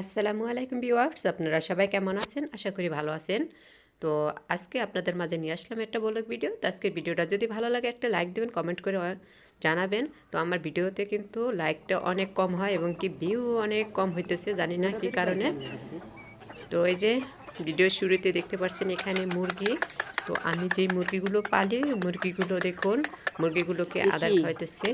আসসালামু আলাইকুম ভিউয়ার্স আপনারা সবাই কেমন আছেন? আশা করি ভালো আছেন। তো আজকে আপনাদের মাঝে নিয়ে আসলাম একটা বলক ভিডিও। তো আজকের ভিডিওটা যদি ভালো লাগে একটা লাইক দেবেন কমেন্ট করে জানাবেন। তো আমার ভিডিওতে কিন্তু লাইকটা অনেক কম হয় এবং কি ভিউ অনেক কম হইতেছে জানি না কি কারণে। তো এই যে ভিডিওর শুরুতে দেখতে পাচ্ছেন এখানে মুরগি। তো আমি যে মুরগিগুলো পালি মুরগিগুলো দেখুন মুরগিগুলোকে আদার দেখি।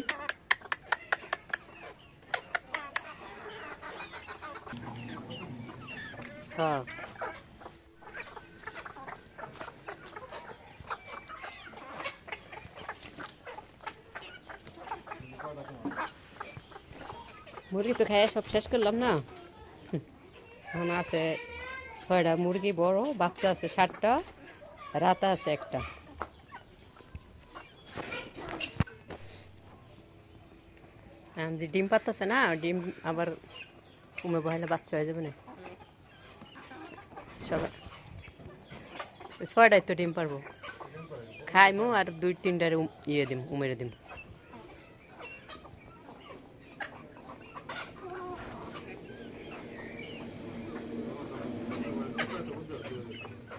খাইতেছে হ্যাঁ। মুরগি তো খাইয়ে সব শেষ করলাম না। এখন আছে ছয়টা মুরগি বড়, বাচ্চা আছে ষাটটা রাতা আছে একটা। যে ডিম পাতাছে না, ডিম আবার কমে বহাইলে বাচ্চা হয়ে যাবে না। সবার। ওই ছয়টায় তো ডিম পারব। খাইমু আর দুই তিনটার ইয়ে দিম, উমেরে দিম।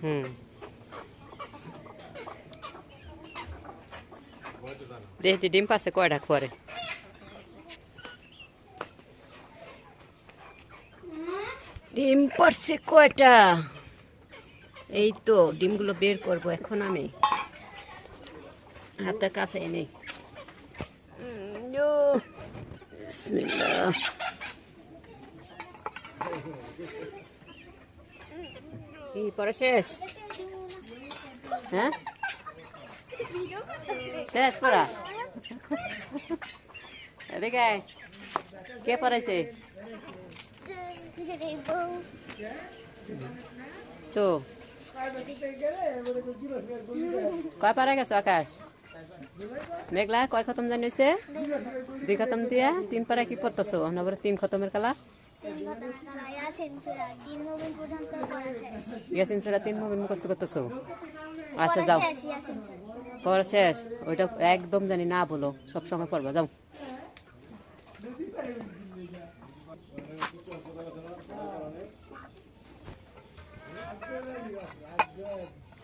হুম। দেখি ডিম পাশে কয়টা খোয়ারে? ডিম পড়ছে কয়টা? এই তো ডিমগুলো বের করব এখন আমি। হাতের কাছে এনে। কি পরে শেষ? হ্যাঁ? শেষ পড়া? এদিকে কে পড়াইছে? চো। কয় পারা গেছো আকাশ? মেঘলা কয় খতম জানিছে? দুই খতম দিয়া তিন পারা কি পড়তেছো? নবর তিন খতমের কালা ইয়াসিন সেরা তিন মোবাইল মুখস্থ করতেছো? আচ্ছা যাও। পর শেষ। ওইটা একদম জানি না বলো। সব সময় পড়বা যাও।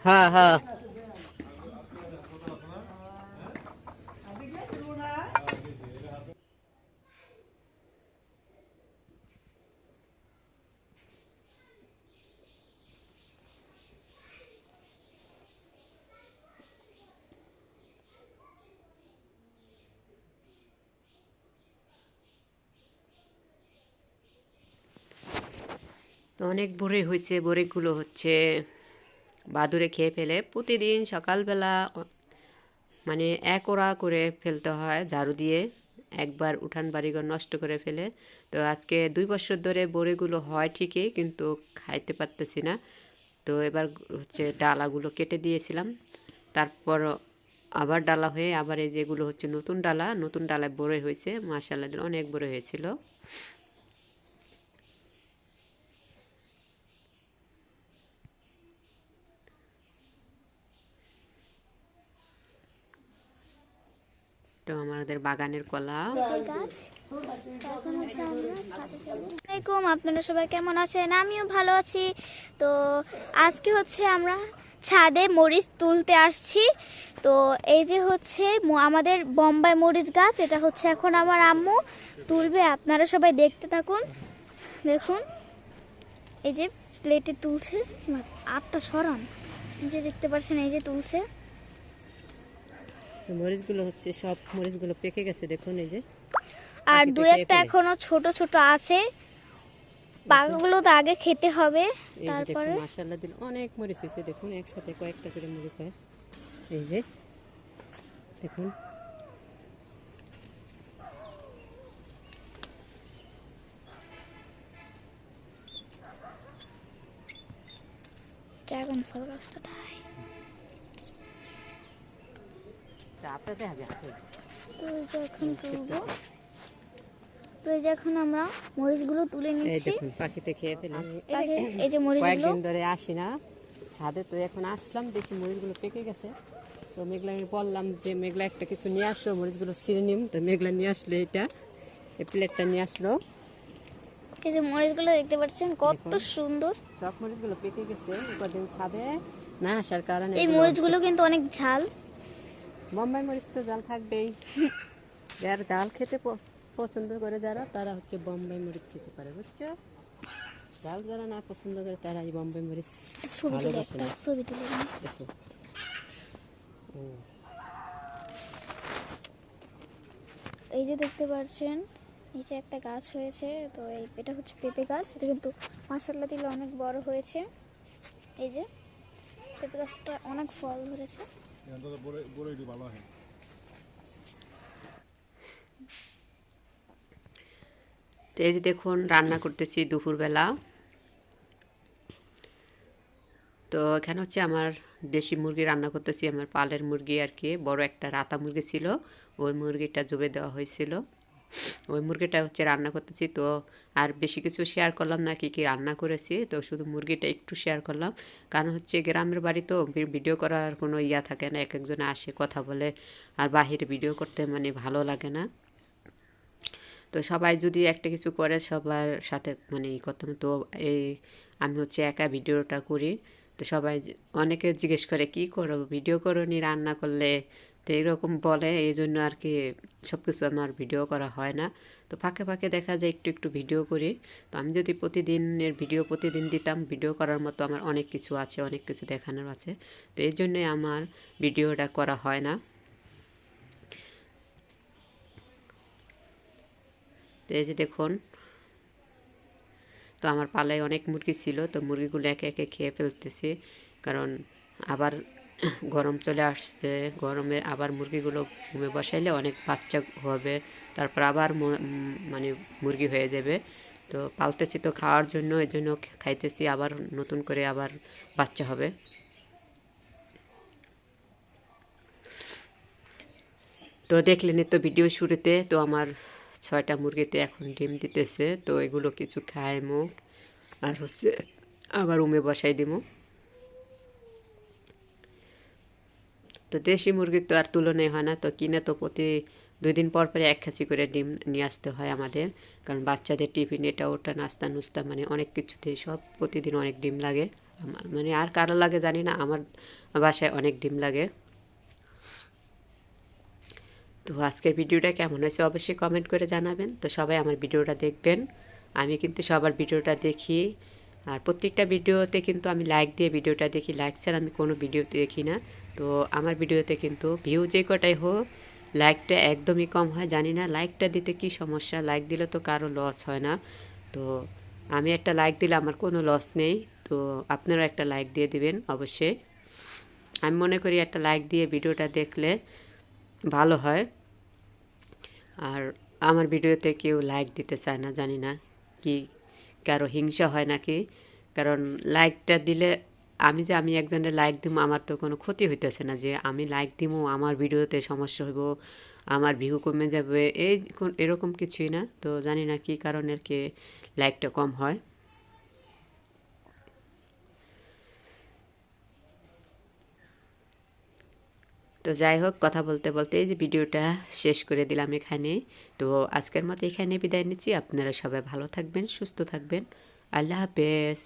হ্যাঁ হ্যাঁ। তো অনেক বড়ে হয়েছে বড়িগুলো হচ্ছে। বাদুরে খেয়ে ফেলে প্রতিদিন সকালবেলা মানে এক ওরা করে ফেলতে হয় ঝাড়ু দিয়ে, একবার উঠান বাড়িঘর নষ্ট করে ফেলে। তো আজকে দুই বছর ধরে বড়িগুলো হয় ঠিকই, কিন্তু খাইতে পারতেছি না। তো এবার হচ্ছে ডালাগুলো কেটে দিয়েছিলাম। তারপর আবার ডালা হয়ে আবার এই যেগুলো হচ্ছে নতুন ডালা, নতুন ডালায় বড়ে হয়েছে। মাসাল্লাহ অনেক বড় হয়েছিল। তো আমাদের বাগানের কলা। আসসালামাইকুম আপনারা সবাই কেমন আছেন? আমিও ভালো আছি। তো আজকে হচ্ছে আমরা ছাদে মরিচ তুলতে আসছি। তো এই যে হচ্ছে আমাদের বোম্বাই মরিচ গাছ, এটা হচ্ছে এখন আমার আম্মু তুলবে। আপনারা সবাই দেখতে থাকুন। দেখুন, এই যে প্লেটে তুলছে। আটটা সরান যে দেখতে পাচ্ছেন, এই যে তুলছে। মরিচগুলো হচ্ছে সব মরিচগুলো পেকে গেছে দেখুন এই যে। আর দু একটা এখনও ছোট ছোট আছে। পাকাগুলো তো আগে খেতে হবে। তারপরে? মাসাল্লাহ দিল অনেক মরিচ হয়েছে দেখুন একসাথে কয়েকটা করে মরিচ হয়। এই যে দেখুন। ড্রাগন ফল গাছটা দেয়। তা আপনার দেখা যাচ্ছে তো এখন তুলবো। তো এই যে এখন আমরা মরিচগুলো তুলে নিচ্ছি। পাখিতে খেয়ে ফেলে। এই যে মরিচগুলো। কয়েকদিন ধরে আসি না। ছাদে তো এখন আসলাম দেখি মরিচগুলো পেকে গেছে। তো মেঘলা আমি বললাম যে মেঘলা একটা কিছু নিয়ে আসো মরিচগুলো ছিঁড়ে নিম। তো মেঘলা নিয়ে আসলো এটা। এই প্লেটটা নিয়ে আসলো। এই যে মরিচগুলো দেখতে পাচ্ছেন কত সুন্দর। সব মরিচগুলো পেকে গেছে। কদিন ছাদে না আসার কারণে এই মরিচগুলো কিন্তু অনেক ঝাল। বোম্বাই মরিচ তো জাল থাকবেই। যারা জাল খেতে পছন্দ করে যারা তারা হচ্ছে বোম্বাই মরিচ খেতে পারে বুঝছ? জাল যারা না পছন্দ করে তারা এই বোম্বাই মরিচ ভালোবাসে না। দেখো। এই যে দেখতে পাচ্ছেন নিচে একটা গাছ হয়েছে তো এই এটা হচ্ছে পেঁপে গাছ এটা কিন্তু মাসাল্লা দিলে অনেক বড় হয়েছে। এই যে পেঁপে গাছটা অনেক ফল ধরেছে। বড় ভালো হয়। তো এই দেখুন, রান্না করতেছি দুপুরবেলা। তো এখানে হচ্ছে আমার দেশি মুরগি রান্না করতেছি, আমার পালের মুরগি আর কি। বড় একটা রাতা মুরগি ছিল, ওই মুরগিটা জবে দেওয়া হয়েছিল। ওই মুরগিটা হচ্ছে রান্না করতেছি, তো আর বেশি কিছু শেয়ার করলাম না কি কি রান্না করেছি, তো শুধু মুরগিটা একটু শেয়ার করলাম। কারণ হচ্ছে গ্রামের বাড়ি তো ভিডিও করার কোনো ইয়া থাকে না এক একজনে আসে কথা বলে, আর বাহিরে ভিডিও করতে মানে ভালো লাগে না। তো সবাই যদি একটা কিছু করে সবার সাথে মানে ই করতে হবে। তো এই আমি হচ্ছে একা ভিডিওটা করি। তো সবাই অনেকে জিজ্ঞেস করে, কি করো? ভিডিও করো নি? রান্না করলে তো এরকম বলে এই জন্য আর কি সব কিছু আমার ভিডিও করা হয় না। তো ফাঁকে ফাঁকে দেখা যায় একটু একটু ভিডিও করি। তো আমি যদি প্রতিদিনের ভিডিও প্রতিদিন দিতাম, ভিডিও করার মতো আমার অনেক কিছু আছে, অনেক কিছু দেখানোর আছে। তো এই জন্যই আমার ভিডিওটা করা হয় না। তো এই যে দেখুন, তো আমার পালায় অনেক মুরগি ছিল, তো মুরগিগুলো একে একে খেয়ে ফেলতেছি। কারণ আবার গরম চলে আসছে, গরমে আবার মুরগিগুলো ঘুমে বসাইলে অনেক বাচ্চা হবে, তারপর আবার মানে মুরগি হয়ে যাবে। তো পালতেছি তো খাওয়ার জন্য, এই জন্য খাইতেছি, আবার নতুন করে আবার বাচ্চা হবে। তো দেখলেনই তো ভিডিও শুরুতে, তো আমার ছয়টা মুরগিতে এখন ডিম দিতেছে, তো এগুলো কিছু খায় মুখ, আর হচ্ছে আবার উমে বসাই দিব তো দেশি মুরগির তো আর তুলনায় হয় না, তো কিনে তো প্রতি দুই দিন পর পরে এক খাঁচি করে ডিম নিয়ে আসতে হয় আমাদের। কারণ বাচ্চাদের টিফিন এটা, ওটা, নাস্তা, নুস্তা মানে অনেক কিছুতেই সব প্রতিদিন অনেক ডিম লাগে। মানে আর কারও লাগে জানি না, আমার বাসায় অনেক ডিম লাগে। তো আজকের ভিডিওটা কেমন হয়েছে অবশ্যই কমেন্ট করে জানাবেন। তো সবাই আমার ভিডিওটা দেখবেন। আমি কিন্তু সবার ভিডিওটা দেখি। আর প্রত্যেকটা ভিডিওতে কিন্তু আমি লাইক দিয়ে ভিডিওটা দেখি। লাইক ছাড়া আমি কোনো ভিডিওতে দেখি না। তো আমার ভিডিওতে কিন্তু ভিউ যে কটাই হোক লাইকটা একদমই কম হয়। জানি না লাইকটা দিতে কি সমস্যা। লাইক দিলে তো কারও লস হয় না। তো আমি একটা লাইক দিলে আমার কোনো লস নেই। তো আপনারা একটা লাইক দিয়ে দিবেন অবশ্যই। আমি মনে করি একটা লাইক দিয়ে ভিডিওটা দেখলে ভালো হয়। আর আমার ভিডিওতে কেউ লাইক দিতে চায় না, জানি না কি কারও হিংসা হয় নাকি? কারণ লাইকটা দিলে আমি যে আমি একজনের লাইক দিব আমার তো কোনো ক্ষতি হইতেছে না যে আমি লাইক দিব আমার ভিডিওতে সমস্যা হইব, আমার ভিউ কমে যাবে, এই এরকম কিছুই না। তো জানি না কী কারণের কি লাইকটা কম হয়। তো যাই হোক, কথা বলতে বলতে যে ভিডিওটা শেষ করে দিলাম এখানে। তো আজকের মতো এখানে বিদায় নিচ্ছি। আপনারা সবাই ভালো থাকবেন, সুস্থ থাকবেন। আল্লাহ হাফেজ।